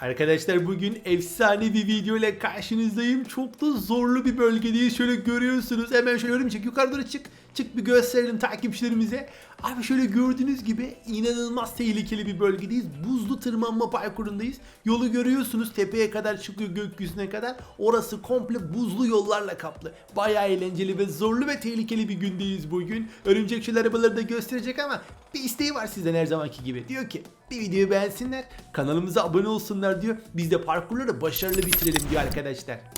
Arkadaşlar bugün efsane bir video ile karşınızdayım. Çok da zorlu bir bölgedeyiz. Şöyle görüyorsunuz. Hemen şöyle örümcek yukarı doğru çık. Çık bir gösterelim takipçilerimize. Abi şöyle gördüğünüz gibi inanılmaz tehlikeli bir bölgedeyiz. Buzlu tırmanma parkurundayız. Yolu görüyorsunuz tepeye kadar çıkıyor gökyüzüne kadar. Orası komple buzlu yollarla kaplı. Bayağı eğlenceli ve zorlu ve tehlikeli bir gündeyiz bugün. Örümcekçil arabaları da gösterecek ama bir isteği var sizden her zamanki gibi. Diyor ki bir videoyu beğensinler, kanalımıza abone olsunlar diyor. Biz de parkurları başarılı bitirelim diyor arkadaşlar.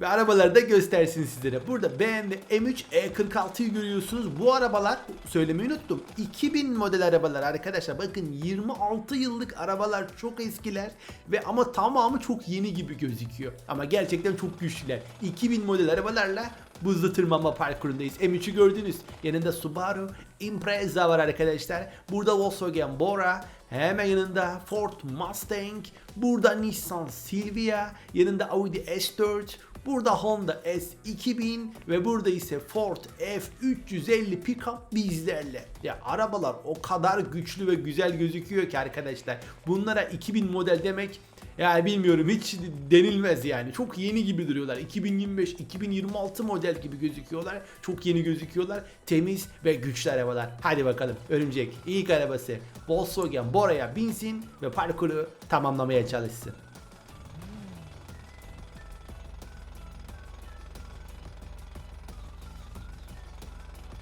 Ve arabaları da göstersin sizlere. Burada BMW M3 E46'yı görüyorsunuz. Bu arabalar söylemeyi unuttum. 2000 model arabalar arkadaşlar. Bakın 26 yıllık arabalar çok eskiler ve ama tamamı çok yeni gibi gözüküyor. Ama gerçekten çok güçlüler. 2000 model arabalarla buzlu tırmanma parkurundayız. M3'ü gördünüz. Yanında Subaru Impreza var arkadaşlar. Burada Volkswagen Bora, Hemen yanında Ford Mustang, burada Nissan Silvia, yanında Audi S4, burada Honda S2000 ve burada ise Ford F350 pickup bizlerle. Ya arabalar o kadar güçlü ve güzel gözüküyor ki arkadaşlar. Bunlara 2000 model demek yani bilmiyorum hiç denilmez yani. Çok yeni gibi duruyorlar. 2025, 2026 model gibi gözüküyorlar. Çok yeni gözüküyorlar. Temiz ve güçlü arabalar. Hadi bakalım Örümcek ilk arabası Volkswagen Bora'ya binsin ve parkuru tamamlamaya çalışsın.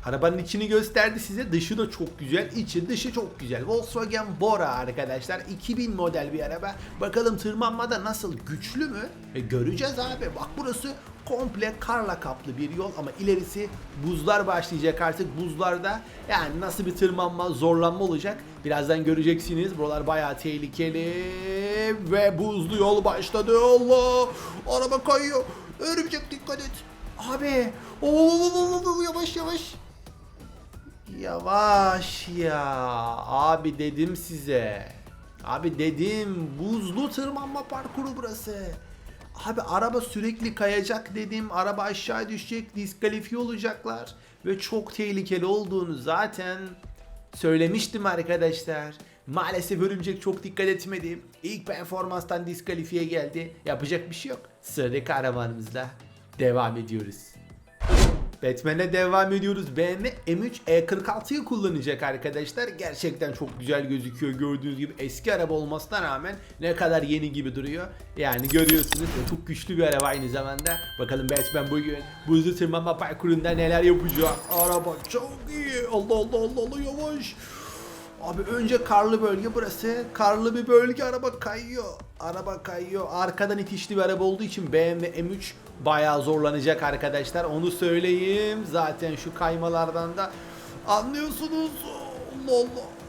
Arabanın içini gösterdi size. Dışı da çok güzel. içi dışı çok güzel. Volkswagen Bora arkadaşlar. 2000 model bir araba. Bakalım tırmanmada nasıl güçlü mü? E, göreceğiz abi. Bak burası komple karla kaplı bir yol ama ilerisi buzlar başlayacak artık buzlarda yani nasıl bir tırmanma zorlanma olacak birazdan göreceksiniz buralar bayağı tehlikeli ve buzlu yol başladı Allah araba kayıyor örümcek dikkat et abi Oo, yavaş yavaş Yavaş ya. Abi dedim size. Abi dedim buzlu tırmanma parkuru burası. Abi araba sürekli kayacak dedim. Araba aşağı düşecek, diskalifiye olacaklar ve çok tehlikeli olduğunu zaten söylemiştim arkadaşlar. Maalesef örümcek çok dikkat etmedi. İlk performanstan diskalifiye geldi. Yapacak bir şey yok. Sıradaki kahramanımızla devam ediyoruz. Batman'e devam ediyoruz. BMW M3 E46'yı kullanacak arkadaşlar. Gerçekten çok güzel gözüküyor. Gördüğünüz gibi eski araba olmasına rağmen ne kadar yeni gibi duruyor. Yani görüyorsunuz çok güçlü bir araba aynı zamanda. Bakalım Batman bugün buzlu tırmanma parkurunda neler yapacak. Araba çok iyi. Allah Allah Allah Allah yavaş. Abi önce karlı bölge burası. Karlı bir bölge araba kayıyor. Araba kayıyor. Arkadan itişli bir araba olduğu için BMW M3 bayağı zorlanacak arkadaşlar. Onu söyleyeyim. Zaten şu kaymalardan da anlıyorsunuz. Allah.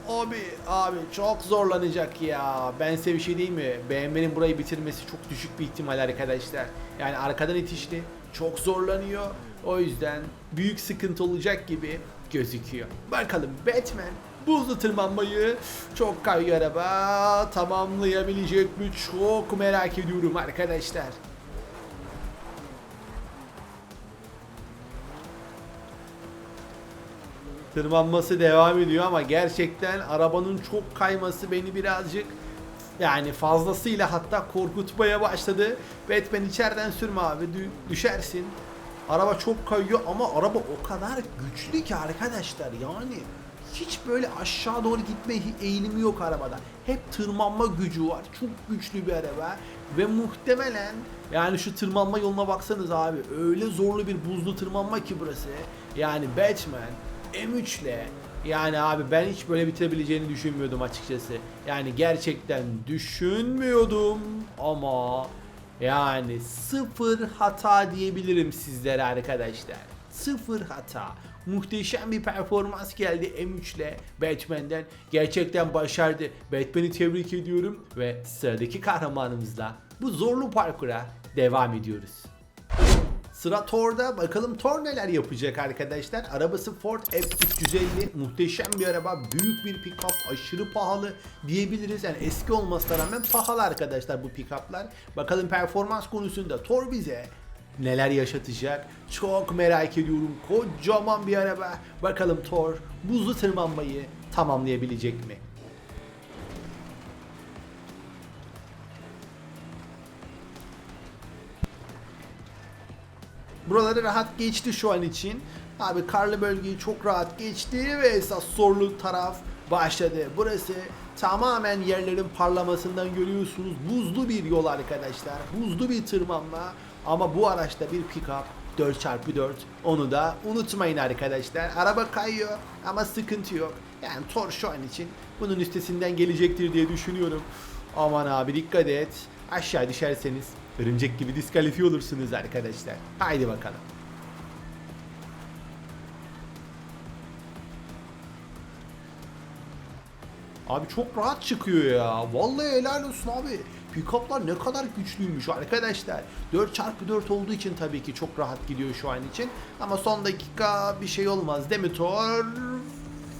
Abi abi çok zorlanacak ya. Ben size bir şey diyeyim mi? BMW'nin burayı bitirmesi çok düşük bir ihtimal arkadaşlar. Yani arkadan itişli. Çok zorlanıyor. O yüzden büyük sıkıntı olacak gibi gözüküyor. Bakalım Batman buzlu tırmanmayı çok kayıyor araba tamamlayabilecek mi çok merak ediyorum arkadaşlar. Tırmanması devam ediyor ama gerçekten arabanın çok kayması beni birazcık yani fazlasıyla hatta korkutmaya başladı. Batman içeriden sürme abi dü- düşersin. Araba çok kayıyor ama araba o kadar güçlü ki arkadaşlar yani hiç böyle aşağı doğru gitme eğilimi yok arabada. Hep tırmanma gücü var. Çok güçlü bir araba ve muhtemelen yani şu tırmanma yoluna baksanız abi öyle zorlu bir buzlu tırmanma ki burası. Yani Batman M3 ile yani abi ben hiç böyle bitirebileceğini düşünmüyordum açıkçası. Yani gerçekten düşünmüyordum ama yani sıfır hata diyebilirim sizlere arkadaşlar. Sıfır hata. Muhteşem bir performans geldi M3 ile Batman'den. Gerçekten başardı. Batman'i tebrik ediyorum ve sıradaki kahramanımızla bu zorlu parkura devam ediyoruz. Sıra Thor'da. Bakalım Thor neler yapacak arkadaşlar. Arabası Ford F350. Muhteşem bir araba. Büyük bir pick-up. Aşırı pahalı diyebiliriz. Yani eski olmasına rağmen pahalı arkadaşlar bu pick-up'lar. Bakalım performans konusunda Thor bize neler yaşatacak. Çok merak ediyorum. Kocaman bir araba. Bakalım Thor buzlu tırmanmayı tamamlayabilecek mi? Buraları rahat geçti şu an için. Abi karlı bölgeyi çok rahat geçti ve esas zorlu taraf başladı. Burası tamamen yerlerin parlamasından görüyorsunuz. Buzlu bir yol arkadaşlar. Buzlu bir tırmanma. Ama bu araçta bir pick-up 4x4 onu da unutmayın arkadaşlar. Araba kayıyor ama sıkıntı yok. Yani Thor şu an için bunun üstesinden gelecektir diye düşünüyorum. Aman abi dikkat et. Aşağı düşerseniz örümcek gibi diskalifiye olursunuz arkadaşlar. Haydi bakalım. Abi çok rahat çıkıyor ya. Vallahi helal olsun abi. Pickup'lar ne kadar güçlüymüş arkadaşlar. 4x4 olduğu için tabii ki çok rahat gidiyor şu an için. Ama son dakika bir şey olmaz değil mi Thor?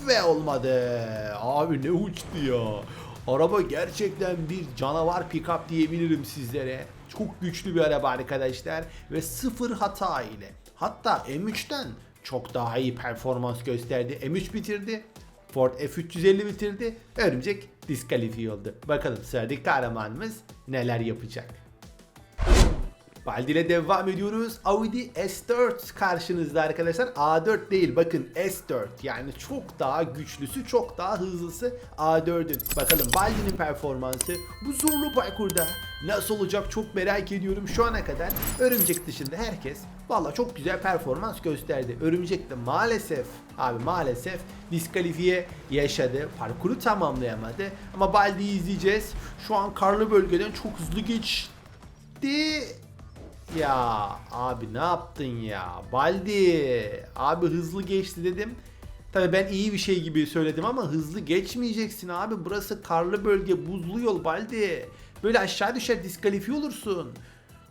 Ve olmadı. Abi ne uçtu ya. Araba gerçekten bir canavar pickup diyebilirim sizlere. Çok güçlü bir araba arkadaşlar. Ve sıfır hata ile. Hatta M3'ten çok daha iyi performans gösterdi. M3 bitirdi. Ford F350 bitirdi. Örümcek diskalifiye oldu. Bakalım sıradaki kahramanımız neler yapacak. Baldi ile devam ediyoruz. Audi S4 karşınızda arkadaşlar. A4 değil bakın S4 yani çok daha güçlüsü çok daha hızlısı A4'ün. Bakalım Baldi'nin performansı bu zorlu parkurda nasıl olacak çok merak ediyorum. Şu ana kadar Örümcek dışında herkes valla çok güzel performans gösterdi. Örümcek de maalesef abi maalesef diskalifiye yaşadı. Parkuru tamamlayamadı. Ama Baldi'yi izleyeceğiz. Şu an karlı bölgeden çok hızlı geçti. Ya abi ne yaptın ya? Baldi. Abi hızlı geçti dedim. Tabii ben iyi bir şey gibi söyledim ama hızlı geçmeyeceksin abi. Burası karlı bölge, buzlu yol Baldi. Böyle aşağı düşer diskalifiye olursun.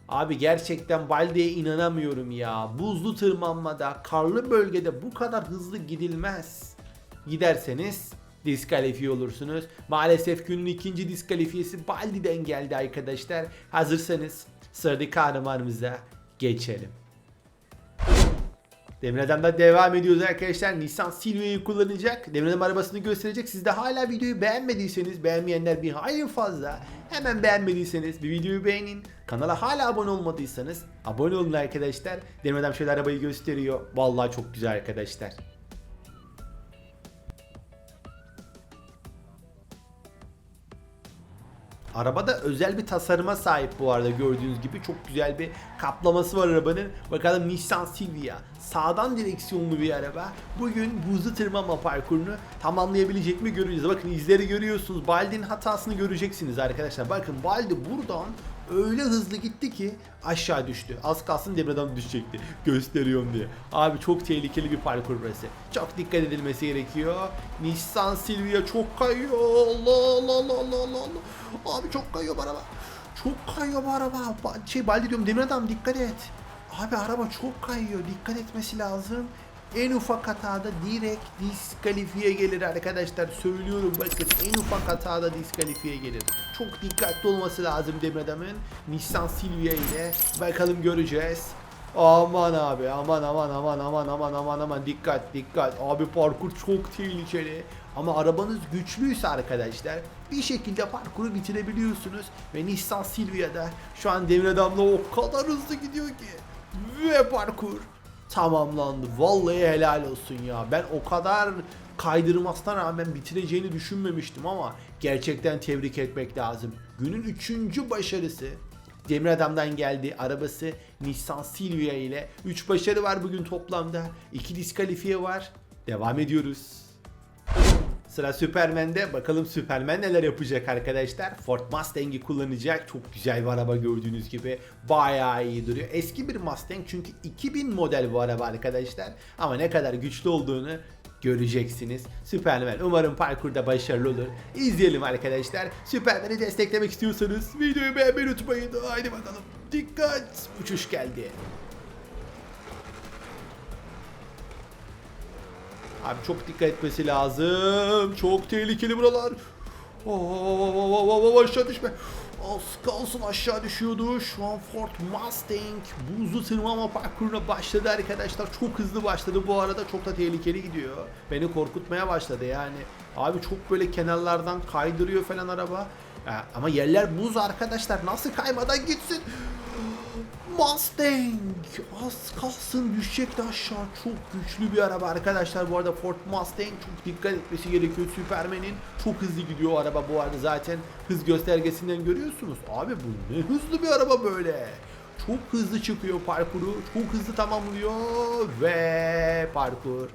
Abi gerçekten Baldi'ye inanamıyorum ya. Buzlu tırmanmada, karlı bölgede bu kadar hızlı gidilmez. Giderseniz diskalifiye olursunuz. Maalesef günün ikinci diskalifiyesi Baldi'den geldi arkadaşlar. Hazırsanız sıradaki kahramanımıza geçelim. Demir Adam'da devam ediyoruz arkadaşlar. Nissan Silvia'yı kullanacak. Demir Adam arabasını gösterecek. Siz de hala videoyu beğenmediyseniz, beğenmeyenler bir hayli fazla. Hemen beğenmediyseniz bir videoyu beğenin. Kanala hala abone olmadıysanız abone olun arkadaşlar. Demir Adam şöyle arabayı gösteriyor. Vallahi çok güzel arkadaşlar. Arabada özel bir tasarıma sahip bu arada gördüğünüz gibi çok güzel bir kaplaması var arabanın. Bakalım Nissan Silvia sağdan direksiyonlu bir araba. Bugün buzlu tırmanma parkurunu tamamlayabilecek mi göreceğiz. Bakın izleri görüyorsunuz. Baldi'nin hatasını göreceksiniz arkadaşlar. Bakın Baldi buradan öyle hızlı gitti ki aşağı düştü. Az kalsın demirden düşecekti. Gösteriyorum diye. Abi çok tehlikeli bir parkur burası. Çok dikkat edilmesi gerekiyor. Nissan Silvia çok kayıyor. Allah Allah Allah Allah Allah. Abi çok kayıyor bu araba. Çok kayıyor bu araba. Ba- Şey Baldi diyorum demir adam dikkat et. Abi araba çok kayıyor. Dikkat etmesi lazım. En ufak hatada direkt diskalifiye gelir arkadaşlar. Söylüyorum bakın en ufak hatada diskalifiye gelir. Çok dikkatli olması lazım Demir Adam'ın. Nissan Silvia ile bakalım göreceğiz. Aman abi aman aman aman aman aman aman aman dikkat dikkat. Abi parkur çok tehlikeli. Ama arabanız güçlüyse arkadaşlar bir şekilde parkuru bitirebiliyorsunuz. Ve Nissan Silvia'da şu an Demir Adam'la o kadar hızlı gidiyor ki. Ve parkur tamamlandı. Vallahi helal olsun ya. Ben o kadar kaydırmasına rağmen bitireceğini düşünmemiştim ama gerçekten tebrik etmek lazım. Günün üçüncü başarısı Demir Adam'dan geldi. Arabası Nissan Silvia ile 3 başarı var bugün toplamda. 2 diskalifiye var. Devam ediyoruz. Sıra Superman'de. Bakalım Superman neler yapacak arkadaşlar. Ford Mustang'i kullanacak. Çok güzel bir araba gördüğünüz gibi. Bayağı iyi duruyor. Eski bir Mustang çünkü 2000 model bu araba arkadaşlar. Ama ne kadar güçlü olduğunu göreceksiniz. Superman umarım parkurda başarılı olur. İzleyelim arkadaşlar. Superman'i desteklemek istiyorsanız videoyu beğenmeyi unutmayın. Haydi bakalım. Dikkat. Uçuş geldi. Abi çok dikkat etmesi lazım. Çok tehlikeli buralar. Oo, aşağı düşme. Az kalsın aşağı düşüyordu. Şu an Ford Mustang buzlu tırmanma parkuruna başladı arkadaşlar. Çok hızlı başladı bu arada. Çok da tehlikeli gidiyor. Beni korkutmaya başladı yani. Abi çok böyle kenarlardan kaydırıyor falan araba. Ama yerler buz arkadaşlar. Nasıl kaymadan gitsin? Mustang. Az kalsın düşecekti aşağı çok güçlü bir araba. Arkadaşlar bu arada Ford Mustang çok dikkat etmesi gerekiyor. Superman'in çok hızlı gidiyor araba. Bu arada zaten hız göstergesinden görüyorsunuz. Abi bu ne hızlı bir araba böyle. Çok hızlı çıkıyor parkuru. Çok hızlı tamamlıyor ve parkur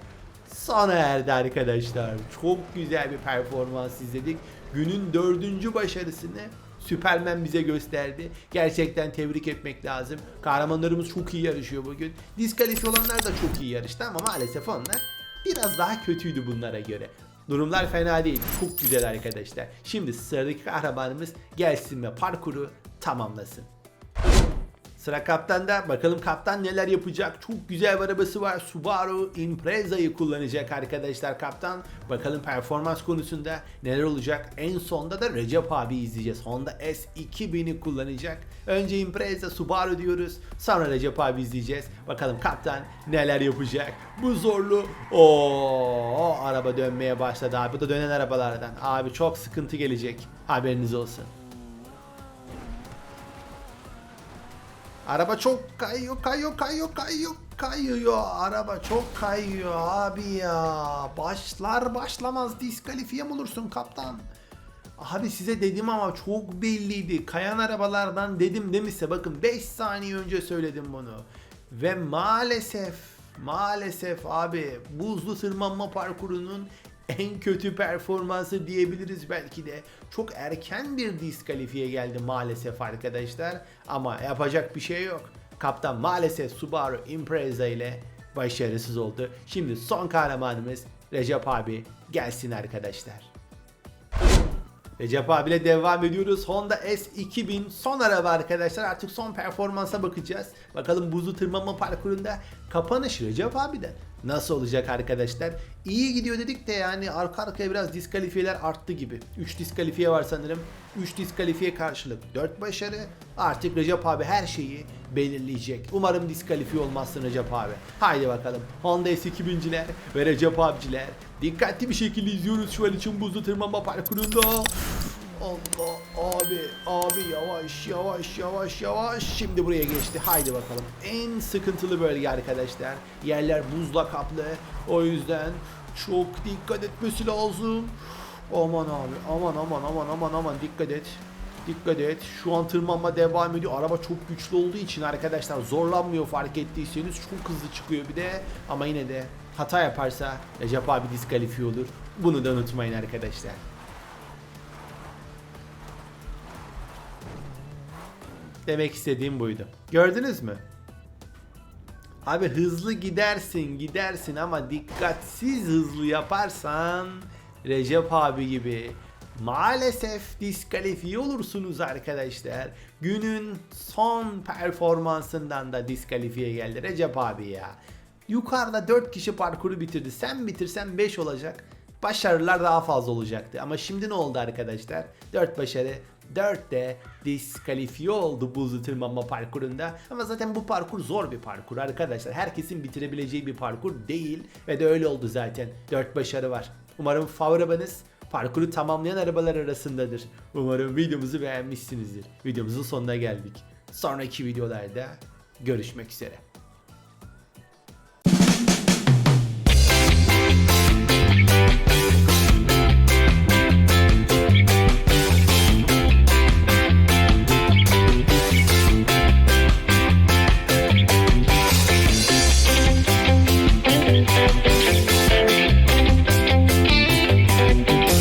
sona erdi arkadaşlar. Çok güzel bir performans izledik. Günün dördüncü başarısını Süpermen bize gösterdi. Gerçekten tebrik etmek lazım. Kahramanlarımız çok iyi yarışıyor bugün. Diskalifiye olanlar da çok iyi yarıştı ama maalesef onlar biraz daha kötüydü bunlara göre. Durumlar fena değil. Çok güzel arkadaşlar. Şimdi sıradaki kahramanımız gelsin ve parkuru tamamlasın. Sıra kaptanda bakalım kaptan neler yapacak. Çok güzel bir arabası var. Subaru Impreza'yı kullanacak arkadaşlar kaptan. Bakalım performans konusunda neler olacak. En sonda da Recep abi izleyeceğiz. Honda S2000'i kullanacak. Önce Impreza Subaru diyoruz. Sonra Recep abi izleyeceğiz. Bakalım kaptan neler yapacak. Bu zorlu. Oo, araba dönmeye başladı abi. Bu da dönen arabalardan. Abi çok sıkıntı gelecek. Haberiniz olsun. Araba çok kayıyor, kayıyor, kayıyor, kayıyor, kayıyor. Araba çok kayıyor abi ya. Başlar başlamaz diskalifiye mi olursun kaptan? Abi size dedim ama çok belliydi. Kayan arabalardan dedim demişse bakın 5 saniye önce söyledim bunu. Ve maalesef maalesef abi buzlu tırmanma parkurunun en kötü performansı diyebiliriz belki de. Çok erken bir diskalifiye geldi maalesef arkadaşlar. Ama yapacak bir şey yok. Kaptan maalesef Subaru Impreza ile başarısız oldu. Şimdi son kahramanımız Recep abi gelsin arkadaşlar. Recep abiyle devam ediyoruz. Honda S2000 son araba arkadaşlar. Artık son performansa bakacağız. Bakalım buzlu tırmanma parkurunda kapanış Recep abiden. Nasıl olacak arkadaşlar? İyi gidiyor dedik de yani arka arkaya biraz diskalifiyeler arttı gibi. 3 diskalifiye var sanırım. 3 diskalifiye karşılık 4 başarı. Artık Recep abi her şeyi belirleyecek. Umarım diskalifiye olmazsın Recep abi. Haydi bakalım. Honda S2000'ciler ve Recep abiciler. Dikkatli bir şekilde izliyoruz şu an için buzlu tırmanma parkurunda. Allah abi abi yavaş yavaş yavaş yavaş şimdi buraya geçti haydi bakalım en sıkıntılı bölge arkadaşlar yerler buzla kaplı o yüzden çok dikkat etmesi lazım aman abi aman aman aman aman aman dikkat et Dikkat et. Şu an tırmanma devam ediyor. Araba çok güçlü olduğu için arkadaşlar zorlanmıyor fark ettiyseniz. Çok hızlı çıkıyor bir de. Ama yine de hata yaparsa Recep abi diskalifiye olur. Bunu da unutmayın arkadaşlar. Demek istediğim buydu. Gördünüz mü? Abi hızlı gidersin gidersin ama dikkatsiz hızlı yaparsan Recep abi gibi maalesef diskalifiye olursunuz arkadaşlar. Günün son performansından da diskalifiye geldi Recep abi ya. Yukarıda 4 kişi parkuru bitirdi. Sen bitirsen 5 olacak. Başarılar daha fazla olacaktı. Ama şimdi ne oldu arkadaşlar? 4 başarı 4 de diskalifiye oldu buzlu tırmanma parkurunda. Ama zaten bu parkur zor bir parkur arkadaşlar. Herkesin bitirebileceği bir parkur değil. Ve de öyle oldu zaten. 4 başarı var. Umarım favori arabanız parkuru tamamlayan arabalar arasındadır. Umarım videomuzu beğenmişsinizdir. Videomuzun sonuna geldik. Sonraki videolarda görüşmek üzere.